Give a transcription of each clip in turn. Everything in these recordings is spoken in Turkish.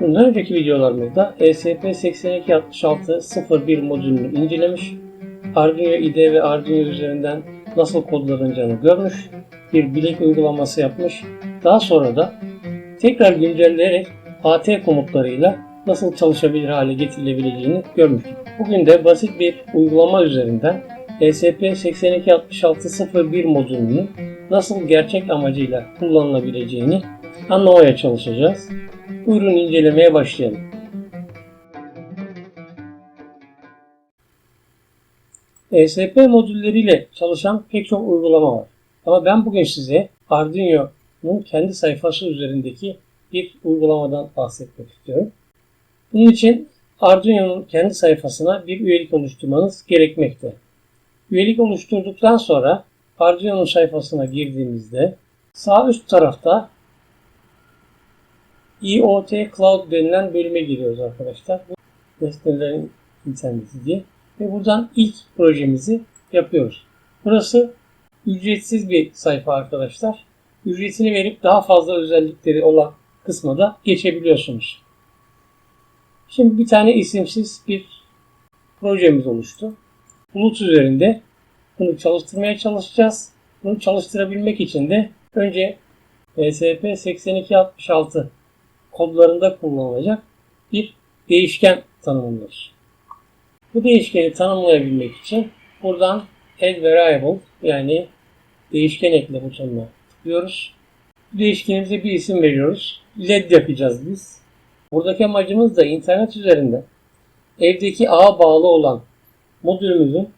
Bundan önceki videolarımızda E ESP826601 modülünü incelemiş, Arduino IDE ve Arduino üzerinden nasıl kodlanacağını görmüş, bir bilek uygulaması yapmış. Daha sonra da tekrar güncelleyerek AT komutlarıyla nasıl çalışabilir hale getirilebileceğini görmüştük. Bugün de basit bir uygulama üzerinden E ESP826601 modülünün nasıl gerçek amacıyla kullanılabileceğini anlamaya çalışacağız. Buyurun incelemeye başlayalım. ESP modülleriyle çalışan pek çok uygulama var. Ama ben bugün size Arduino'nun kendi sayfası üzerindeki bir uygulamadan bahsetmek istiyorum. Bunun için Arduino'nun kendi sayfasına bir üyelik oluşturmanız gerekmekte. Üyelik oluşturduktan sonra Arduino'nun sayfasına girdiğimizde sağ üst tarafta IoT Cloud denilen bölüme giriyoruz arkadaşlar. Bu nesnelerin interneti diye. Ve buradan ilk projemizi yapıyoruz. Burası ücretsiz bir sayfa arkadaşlar. Ücretini verip daha fazla özellikleri olan kısma da geçebiliyorsunuz. Şimdi bir tane isimsiz bir projemiz oluştu. Bulut üzerinde bunu çalıştırmaya çalışacağız. Bunu çalıştırabilmek için de önce ESP8266 kodlarında kullanılacak bir değişken tanımlıyoruz. Bu değişkeni tanımlayabilmek için buradan add variable yani değişken ekle butonuna tıklıyoruz. Bu değişkenimize bir isim veriyoruz. LED yapacağız biz. Buradaki amacımız da internet üzerinde evdeki ağa bağlı olan modülümüzün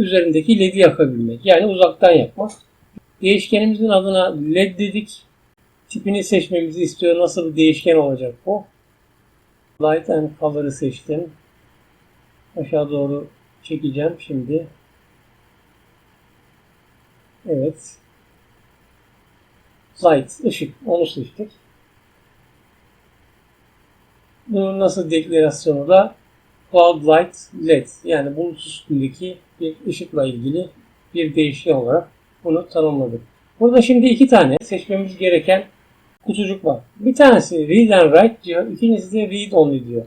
üzerindeki LED'i yakabilmek. Yani uzaktan yapmak. Değişkenimizin adına LED dedik. Tipini seçmemizi istiyor. Nasıl bir değişken olacak bu? Light and Color'ı seçtim. Aşağı doğru çekeceğim şimdi. Evet. Light, ışık. Onu seçtik. Bunun nasıl deklarasyonu da Cloud Light LED yani bulut üstündeki bir ışıkla ilgili bir değişken olarak bunu tanımladık. Burada şimdi iki tane seçmemiz gereken kutucuk var. Bir tanesi read and write diyor, ikincisi de read only diyor.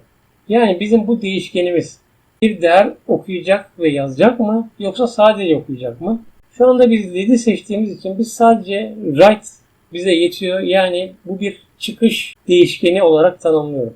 Yani bizim bu değişkenimiz bir değer okuyacak ve yazacak mı yoksa sadece okuyacak mı? Şu anda biz read'i seçtiğimiz için biz sadece write bize yetiyor. Yani bu bir çıkış değişkeni olarak tanımlıyorum.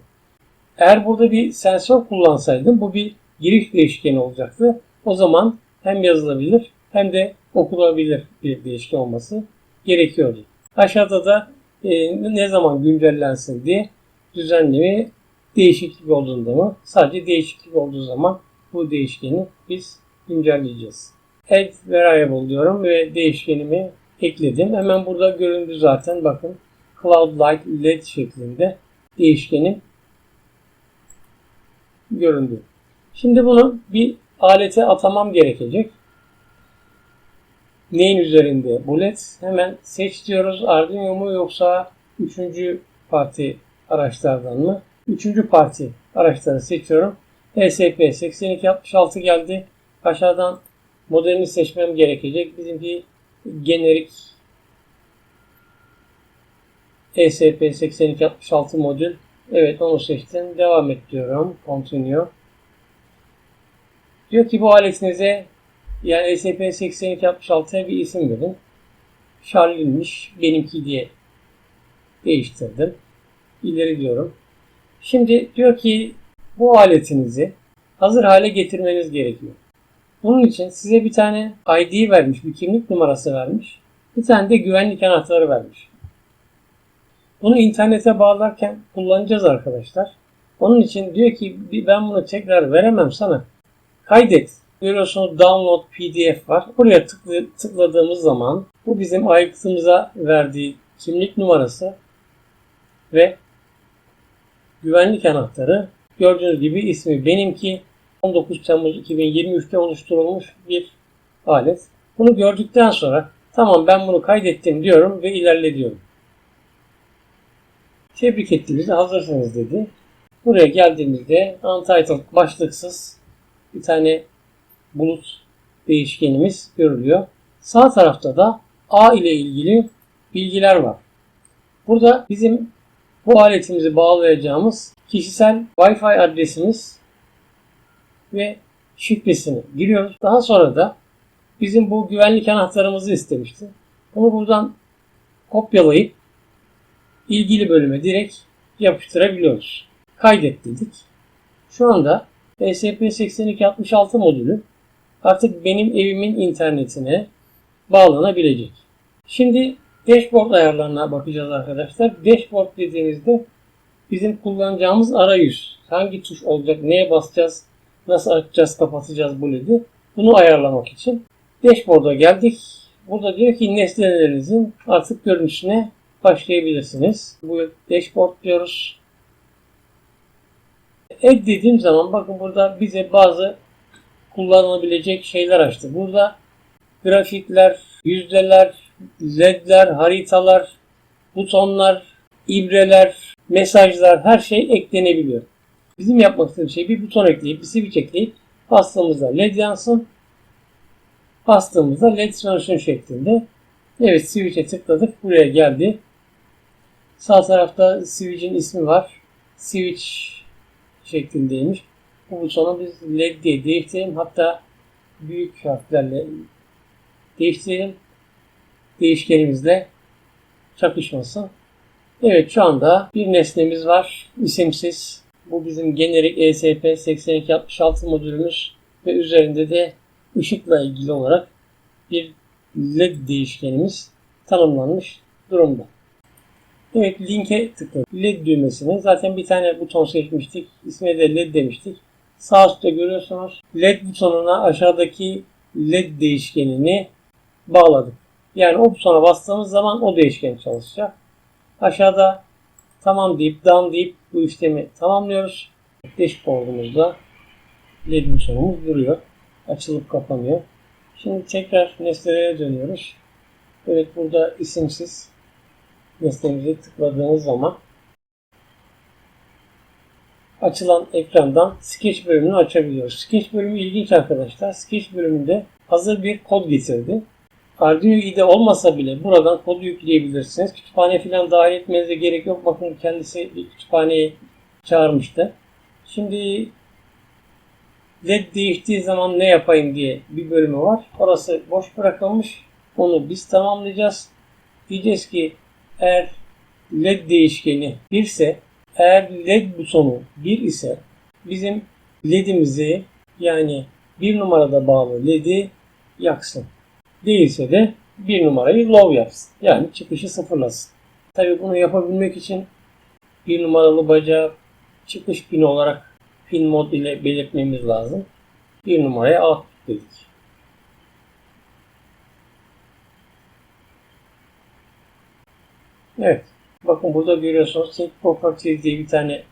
Eğer burada bir sensör kullansaydım bu bir giriş değişkeni olacaktı. O zaman hem yazılabilir hem de okunabilir bir değişken olması gerekiyordu. Aşağıda da e, ne zaman güncellensin diye düzenli bir değişiklik olduğunda mı? Sadece değişiklik olduğu zaman bu değişkeni biz güncelleyeceğiz. Add variable diyorum ve değişkenimi ekledim. Hemen burada göründü zaten bakın. Cloud Light LED şeklinde değişkenim göründü. Şimdi bunu bir alete atamam gerekecek. Neyin üzerinde bu led? Hemen seç diyoruz. Arduino mu yoksa üçüncü parti araçlardan mı? Üçüncü parti araçları seçiyorum. ESP8266 geldi. Aşağıdan modelini seçmem gerekecek. Bizimki generik ESP8266 modül. Evet onu seçtim. Devam et diyorum. Continue. Diyor ki bu aletinize yani ESP8266'ya bir isim verin. Charlie'miş benimki diye değiştirdim. İleri diyorum. Şimdi diyor ki bu aletinizi hazır hale getirmeniz gerekiyor. Bunun için size bir tane ID vermiş, bir kimlik numarası vermiş. Bir tane de güvenlik anahtarı vermiş. Bunu internete bağlarken kullanacağız arkadaşlar. Onun için diyor ki ben bunu tekrar veremem sana. Kaydet. Görüyorsunuz download pdf var. Buraya tıklı, tıkladığımız zaman bu bizim aygıtımıza verdiği kimlik numarası ve güvenlik anahtarı. Gördüğünüz gibi ismi benimki 19 Temmuz 2023'te oluşturulmuş bir alet. Bunu gördükten sonra tamam ben bunu kaydettim diyorum ve ilerle diyorum. Tebrik etti bizi hazırsınız dedi. Buraya geldiğimizde untitled başlıksız bir tane bulut değişkenimiz görülüyor. Sağ tarafta da A ile ilgili bilgiler var. Burada bizim bu aletimizi bağlayacağımız kişisel Wi-Fi adresimiz ve şifresini giriyoruz. Daha sonra da bizim bu güvenlik anahtarımızı istemişti. Bunu buradan kopyalayıp ilgili bölüme direkt yapıştırabiliyoruz. Kaydet dedik. Şu anda ESP8266 modülü artık benim evimin internetine bağlanabilecek. Şimdi dashboard ayarlarına bakacağız arkadaşlar. Dashboard dediğimizde bizim kullanacağımız arayüz. Hangi tuş olacak, neye basacağız, nasıl açacağız, kapatacağız bu LED'i. Bunu ayarlamak için dashboard'a geldik. Burada diyor ki nesnelerinizin artık görünüşüne başlayabilirsiniz. Bu dashboard diyoruz. Add dediğim zaman bakın burada bize bazı kullanılabilecek şeyler açtı. Burada grafikler, yüzdeler, ledler, haritalar, butonlar, ibreler, mesajlar her şey eklenebiliyor. Bizim yapmak istediğimiz şey bir buton ekleyip, bir switch ekleyip bastığımızda led yansın. Bastığımızda led sönsün şeklinde. Evet switch'e tıkladık. Buraya geldi. Sağ tarafta switch'in ismi var. Switch şeklindeymiş. Bu butonu biz led diye değiştirelim. Hatta büyük harflerle değiştirelim. Değişkenimizle çakışmasın. Evet şu anda bir nesnemiz var. İsimsiz. Bu bizim generik ESP 8266 modülümüz ve üzerinde de ışıkla ilgili olarak bir LED değişkenimiz tanımlanmış durumda. Evet linke tıkladık. LED düğmesini zaten bir tane buton seçmiştik. İsmine de LED demiştik. Sağ üstte görüyorsunuz. LED butonuna aşağıdaki LED değişkenini bağladık. Yani o butona bastığımız zaman o değişken çalışacak. Aşağıda tamam deyip done deyip bu işlemi tamamlıyoruz. Dashboard'umuzda LED butonumuz duruyor. Açılıp kapanıyor. Şimdi tekrar nesnelere dönüyoruz. Evet burada isimsiz nesnemize tıkladığımız zaman açılan ekrandan Sketch bölümünü açabiliyoruz. Sketch bölümü ilginç arkadaşlar. Sketch bölümünde hazır bir kod getirdi. Arduino IDE olmasa bile buradan kodu yükleyebilirsiniz. Kütüphane falan dahil etmenize gerek yok. Bakın kendisi kütüphaneyi çağırmıştı. Şimdi LED değiştiği zaman ne yapayım diye bir bölümü var. Orası boş bırakılmış. Onu biz tamamlayacağız. Diyeceğiz ki eğer LED değişkeni 1 ise eğer LED butonu 1 ise bizim LED'imizi yani bir numarada bağlı LED'i yaksın. Değilse de bir numarayı low yapsın. Yani çıkışı sıfırlasın. Tabi bunu yapabilmek için bir numaralı bacağı çıkış pini olarak pin mod ile belirtmemiz lazım. Bir numaraya out dedik. Evet. Bakın burada görüyorsunuz Sync Properties diye bir tane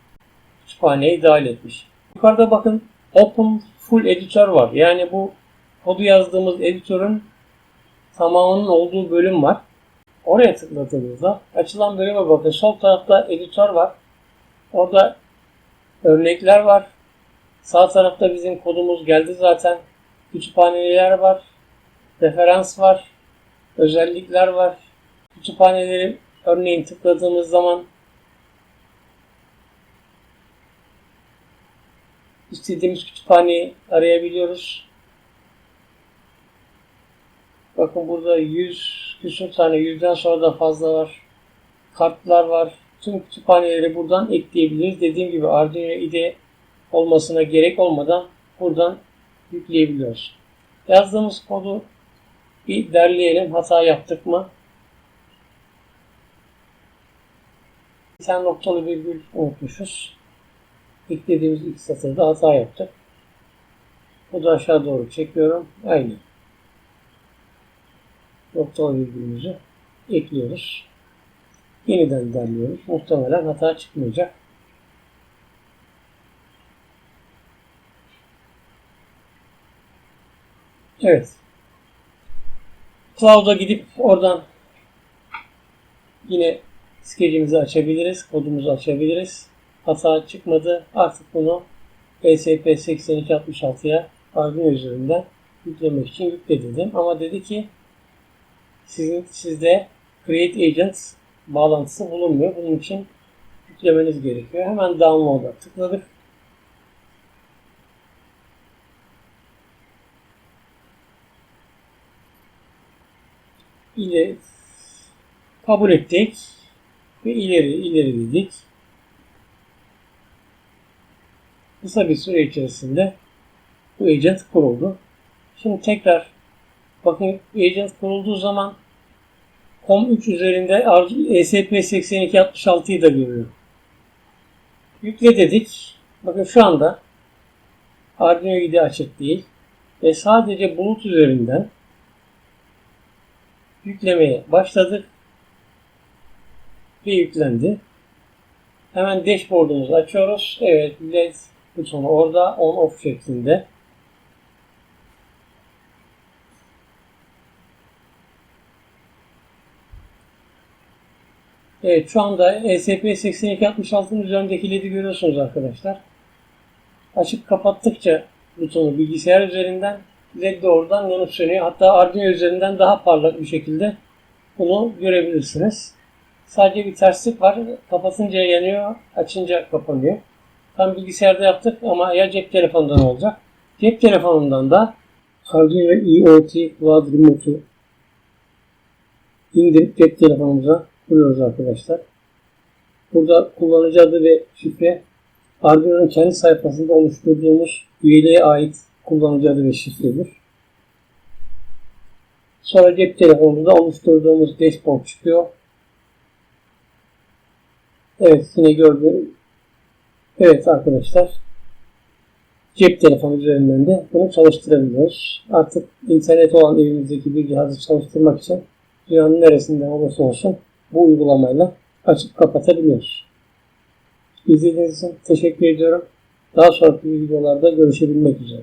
kütüphaneyi dahil etmiş. Yukarıda bakın Open Full Editor var. Yani bu kodu yazdığımız editörün tamamının olduğu bölüm var. Oraya tıkladığımızda açılan bölüme bakın. Sol tarafta editör var. Orada örnekler var. Sağ tarafta bizim kodumuz geldi zaten. Kütüphaneler var. Referans var. Özellikler var. Kütüphaneleri örneğin tıkladığımız zaman istediğimiz kütüphaneyi arayabiliyoruz. Bakın burada 100 küsur tane, 100'den sonra da fazla var. Kartlar var. Tüm kütüphaneleri buradan ekleyebiliriz. Dediğim gibi Arduino IDE olmasına gerek olmadan buradan yükleyebiliyoruz. Yazdığımız kodu bir derleyelim. Hata yaptık mı? Tane noktalı virgül unutmuşuz. Eklediğimiz ilk satırda hata yaptık. Bu da aşağı doğru çekiyorum. Aynı. Noktalı virgülümüzü ekliyoruz. Yeniden derliyoruz. Muhtemelen hata çıkmayacak. Evet. Cloud'a gidip oradan yine skecimizi açabiliriz. Kodumuzu açabiliriz. Hata çıkmadı. Artık bunu ESP8266'ya Arduino üzerinden yüklemek için yükledim. Ama dedi ki sizin sizde Create Agent bağlantısı bulunmuyor. Bunun için yüklemeniz gerekiyor. Hemen download'a tıkladık. İleri kabul ettik ve ileri ileri dedik. Kısa bir süre içerisinde bu agent kuruldu. Şimdi tekrar bakın agent kurulduğu zaman COM3 üzerinde ESP8266'yı da görüyor. Yükle dedik. Bakın şu anda Arduino IDE açık değil. Ve sadece bulut üzerinden yüklemeye başladık. Ve yüklendi. Hemen dashboard'umuzu açıyoruz. Evet LED butonu orada on off şeklinde. Evet şu anda E ESP8266'nın üzerindeki LED'i görüyorsunuz arkadaşlar. Açıp kapattıkça butonu bilgisayar üzerinden LED de oradan yanıp sönüyor. Hatta Arduino üzerinden daha parlak bir şekilde bunu görebilirsiniz. Sadece bir terslik var. Kapatınca yanıyor, açınca kapanıyor. Tam bilgisayarda yaptık ama ya cep telefonundan olacak. Cep telefonundan da Arduino IoT Quad Remote'u indirip cep telefonumuza kuruyoruz arkadaşlar. Burada kullanıcı adı ve şifre Arduino'nun kendi sayfasında oluşturduğumuz üyeliğe ait kullanıcı adı ve şifredir. Sonra cep telefonumuzda oluşturduğumuz dashboard çıkıyor. Evet yine gördüğüm Evet arkadaşlar cep telefonu üzerinden de bunu çalıştırabiliyoruz. Artık internet olan evimizdeki bir cihazı çalıştırmak için dünyanın neresinden olursa olsun bu uygulamayla açıp kapatabiliyoruz. İzlediğiniz için teşekkür ediyorum. Daha sonraki videolarda görüşebilmek üzere.